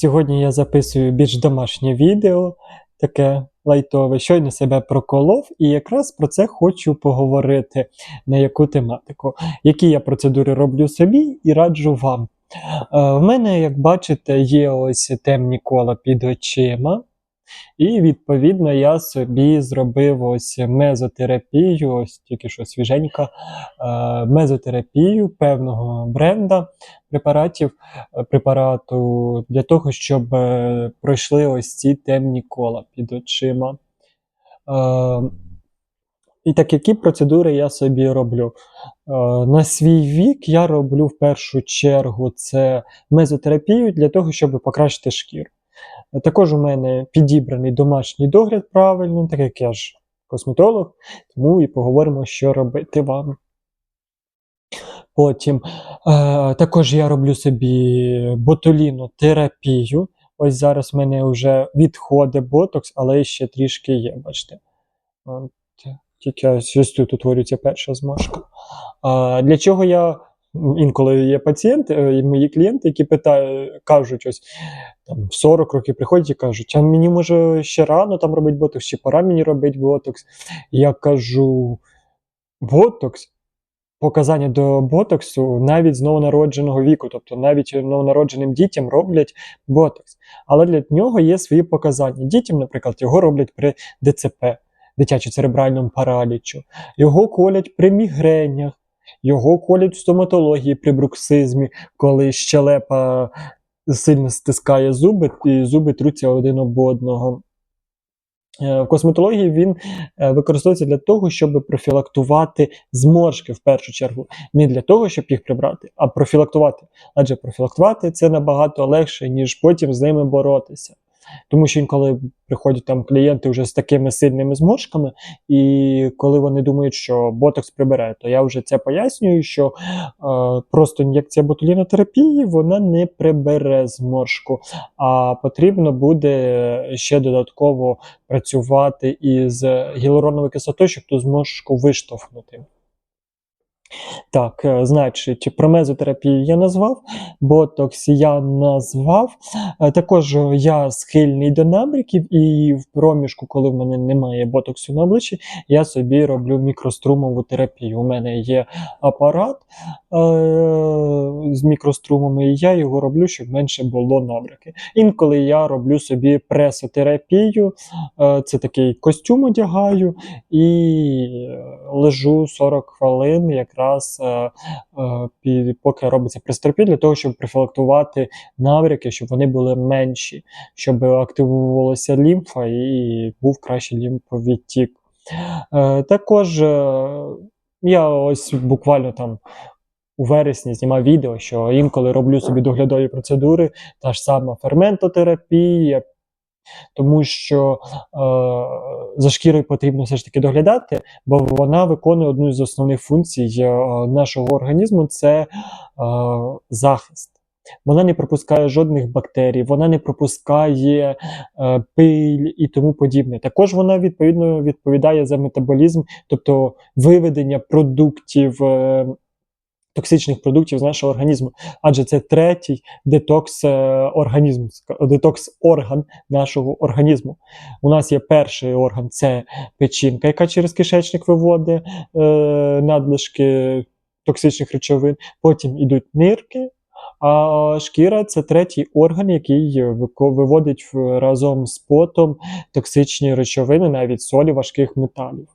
Сьогодні я записую більш домашнє відео, таке лайтове, щойно себе проколов, і якраз про це хочу поговорити на яку тематику, які я процедури роблю собі і раджу вам. Е, В мене, як бачите, є ось темні кола під очима. І відповідно я собі зробив ось мезотерапію, ось тільки що свіженька, е, мезотерапію певного бренда препаратів, е, препарату для того, щоб е, пройшли ось ці темні кола під очима. І так, які процедури я собі роблю? На свій вік я роблю в першу чергу це мезотерапію для того, щоб покращити шкіру. Також у мене підібраний домашній догляд правильно, так як я ж косметолог, тому і поговоримо, що робити вам. Потім е, також я роблю собі ботулінотерапію. Ось зараз в мене вже відходить ботокс, але ще трішки є, бачите. От, тільки ось тут утворюється перша зморшка. А, для чого я інколи є пацієнти, е, і мої клієнти, які питають, кажуть, ось там в 40 років приходять і кажуть, а мені може ще рано там робити ботокс, чи пора мені робити ботокс. Я кажу, ботокс, показання до ботоксу навіть з новонародженого віку, тобто навіть новонародженим дітям роблять ботокс. Але для нього є свої показання. Дітям, наприклад, його роблять при ДЦП, дитячо-церебральному паралічу, його колять при мігренях, його колять в стоматології при бруксизмі, коли щелепа сильно стискає зуби, і зуби труться один об одного. Е, В косметології він е, використовується для того, щоб профілактувати зморшки в першу чергу. Не для того, щоб їх прибрати, а профілактувати. Адже профілактувати це набагато легше, ніж потім з ними боротися. Тому що інколи приходять там клієнти вже з такими сильними зморшками, і коли вони думають, що ботокс прибере, то я вже це пояснюю, що е, просто ін'єкція ботулінотерапії вона не прибере зморшку, а потрібно буде ще додатково працювати із гіалуроновою кислотою, щоб ту зморшку виштовхнути. Так, е, значить, про мезотерапію я назвав, ботокс я назвав. Е, Також я схильний до набряків, і в проміжку, коли в мене немає ботоксу на обличчі, я собі роблю мікрострумову терапію. У мене є апарат е- з мікрострумами, і я його роблю, щоб менше було набряки. Інколи я роблю собі пресотерапію, е- це такий костюм одягаю і е, лежу 40 хвилин якраз е, е, поки робиться пресотерапія, для того, щоб профілактувати набряки, щоб вони були менші, щоб активувалася лімфа і був кращий лімфовідтік. Е, Також я ось буквально там у вересні знімав відео, що інколи роблю собі доглядові процедури, та ж сама ферментотерапія, тому що е, за шкірою потрібно все ж таки доглядати, бо вона виконує одну з основних функцій е, нашого організму це е, захист. Вона не пропускає жодних бактерій, вона не пропускає е, пиль і тому подібне. Також вона відповідно відповідає за метаболізм, тобто виведення продуктів. Е, Токсичних продуктів з нашого організму, адже це третій детокс е, організм, ска- детокс орган нашого організму. У нас є перший орган це печінка, яка через кишечник виводить е, надлишки токсичних речовин. Потім ідуть нирки, а шкіра це третій орган, який виводить разом з потом токсичні речовини, навіть солі важких металів.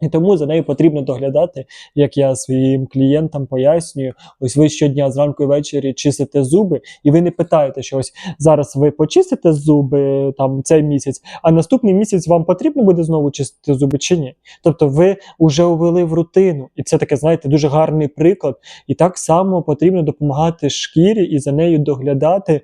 І тому за нею потрібно доглядати, як я своїм клієнтам пояснюю. Ось ви щодня зранку і ввечері чистите зуби, і ви не питаєте, що ось зараз ви почистите зуби там цей місяць, а наступний місяць вам потрібно буде знову чистити зуби чи ні. Тобто ви вже увели в рутину, і це таке, знаєте, дуже гарний приклад. І так само потрібно допомагати шкірі і за нею доглядати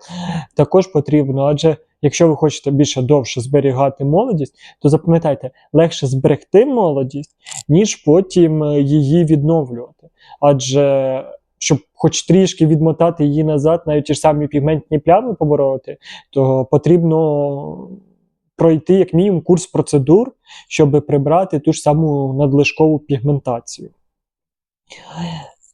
також потрібно. Адже якщо ви хочете більше довше зберігати молодість, то запам'ятайте, легше зберегти молодість, ніж потім е, її відновлювати. Адже щоб хоч трішки відмотати її назад, навіть ті ж самі пігментні плями побороти, то потрібно пройти як мінімум курс процедур, щоб прибрати ту ж саму надлишкову пігментацію.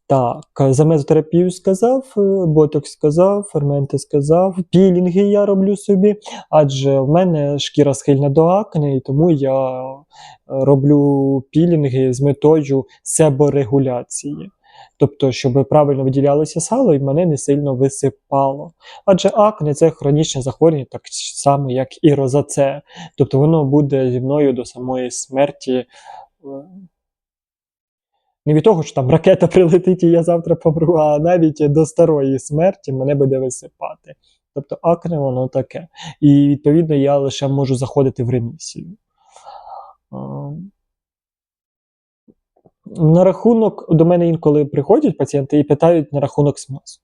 Так, за мезотерапію сказав, е, ботокс сказав, ферменти сказав, пілінги я роблю собі, адже в мене шкіра схильна до акне, і тому я е, роблю пілінги з метою себорегуляції. Тобто, щоб правильно виділялося сало і мене не сильно висипало. Адже акне це хронічне захворювання, так само, як і розаце. Тобто воно буде зі мною до самої смерті. Не від того, що там ракета прилетить і я завтра помру, а навіть до старої смерті мене буде висипати. Тобто акне воно таке. І відповідно я лише можу заходити в ремісію. На рахунок до мене інколи приходять пацієнти і питають на рахунок смазу.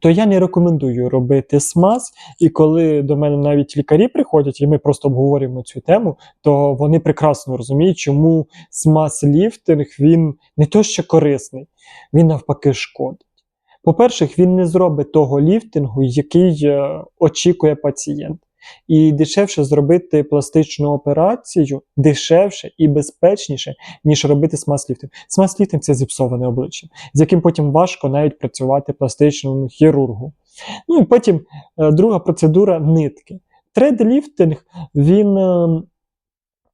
То я не рекомендую робити смаз, і коли до мене навіть лікарі приходять, і ми просто обговорюємо цю тему, то вони прекрасно розуміють, чому смаз-ліфтинг він не то що корисний, він навпаки шкодить. По-перше, він не зробить того ліфтингу, який е, очікує пацієнт. І дешевше зробити пластичну операцію дешевше і безпечніше, ніж робити смаз-ліфтинг. Смаз-ліфтинг – це зіпсоване обличчя, з яким потім важко навіть працювати пластичному хірургу. Ну і потім е, друга процедура нитки. Тред-ліфтинг він е,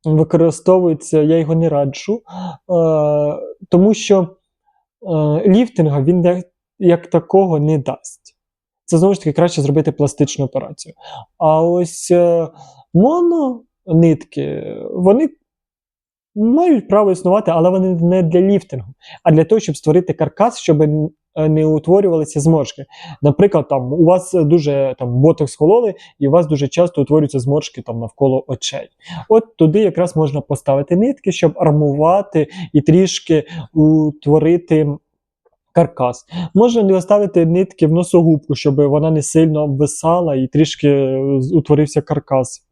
використовується, я його не раджу, е, тому що ліфтинга він як такого не дасть. Це знову ж таки краще зробити пластичну операцію. А ось е, мононитки, вони мають право існувати, але вони не для ліфтингу, а для того, щоб створити каркас, щоб е, не утворювалися зморшки. Наприклад, там у вас дуже там ботокс хололи, і у вас дуже часто утворюються зморшки там навколо очей. От туди якраз можна поставити нитки, щоб армувати і трішки утворити. Каркас. Можна не оставити нитки в носогубку, щоб вона не сильно обвисала і трішки е, утворився каркас.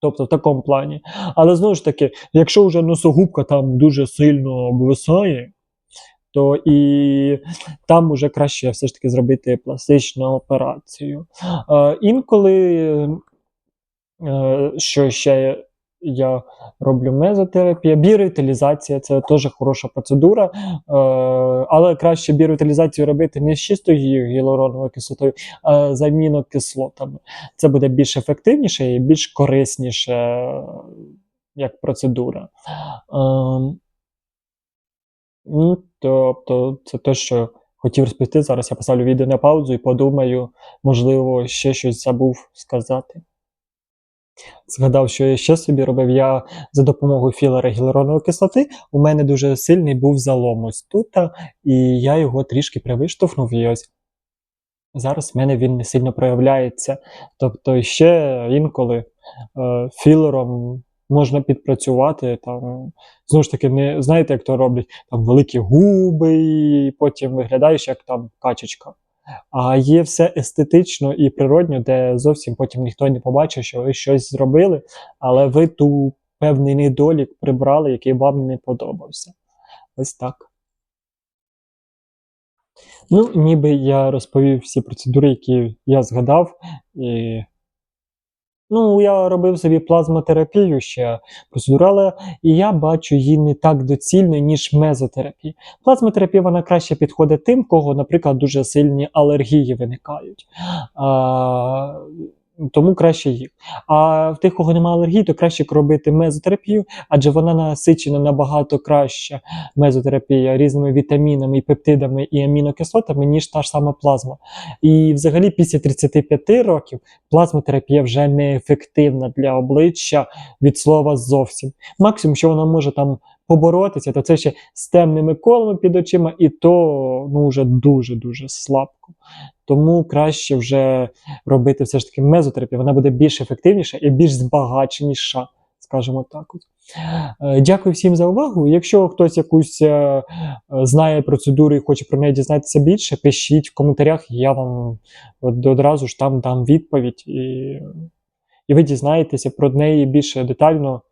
Тобто в такому плані. Але знову ж таки, якщо вже носогубка там дуже сильно обвисає, то і там вже краще все ж таки зробити пластичну операцію. Е, інколи, е, що ще я роблю мезотерапія, біоревіталізація це теж хороша процедура, е, але краще біоревіталізацію робити не з чистою гіалуроновою кислотою, а з амінокислотами. Це буде більш ефективніше і більш корисніше як процедура. Ем, Ну, тобто, це те, що хотів розповісти. Зараз я поставлю відео на паузу і подумаю, можливо, ще щось забув сказати. Згадав, що я ще собі робив. Я за допомогою філера гіалуронової кислоти у мене дуже сильний був залом ось тут, і я його трішки привиштовхнув і ось зараз в мене він не сильно проявляється. Тобто, ще інколи е, філером можна підпрацювати. Там, знову ж таки, не знаєте, як то роблять там великі губи, і потім виглядаєш як там качечка. А є все естетично і природньо, де зовсім потім ніхто не побачив, що ви щось зробили, але ви ту певний недолік прибрали, який вам не подобався. Ось так. Ну, ніби я розповів всі процедури, які я згадав. І... Ну, я робив собі плазмотерапію ще процедурала, і я бачу її не так доцільно, ніж мезотерапія. Плазмотерапія вона краще підходить тим, кого, наприклад, дуже сильні алергії виникають. А, тому краще їх. А в тих, кого немає алергії, то краще робити мезотерапію, адже вона насичена набагато краще мезотерапія різними вітамінами, і пептидами і амінокислотами, ніж та ж сама плазма. І взагалі після 35 років плазмотерапія вже не ефективна для обличчя від слова зовсім. Максимум, що вона може там поборотися, то це ще з темними колами під очима, і то ну, вже дуже-дуже слабко. Тому краще вже робити все ж таки мезотерапію, вона буде більш ефективніша і більш збагаченіша, скажімо так. Е, Дякую всім за увагу. Якщо хтось якусь е, знає процедуру і хоче про неї дізнатися більше, пишіть в коментарях, я вам одразу ж там дам відповідь, і, і ви дізнаєтеся про неї більше детально.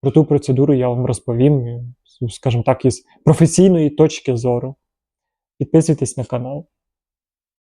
Про ту процедуру я вам розповім, скажімо так, із професійної точки зору. Підписуйтесь на канал.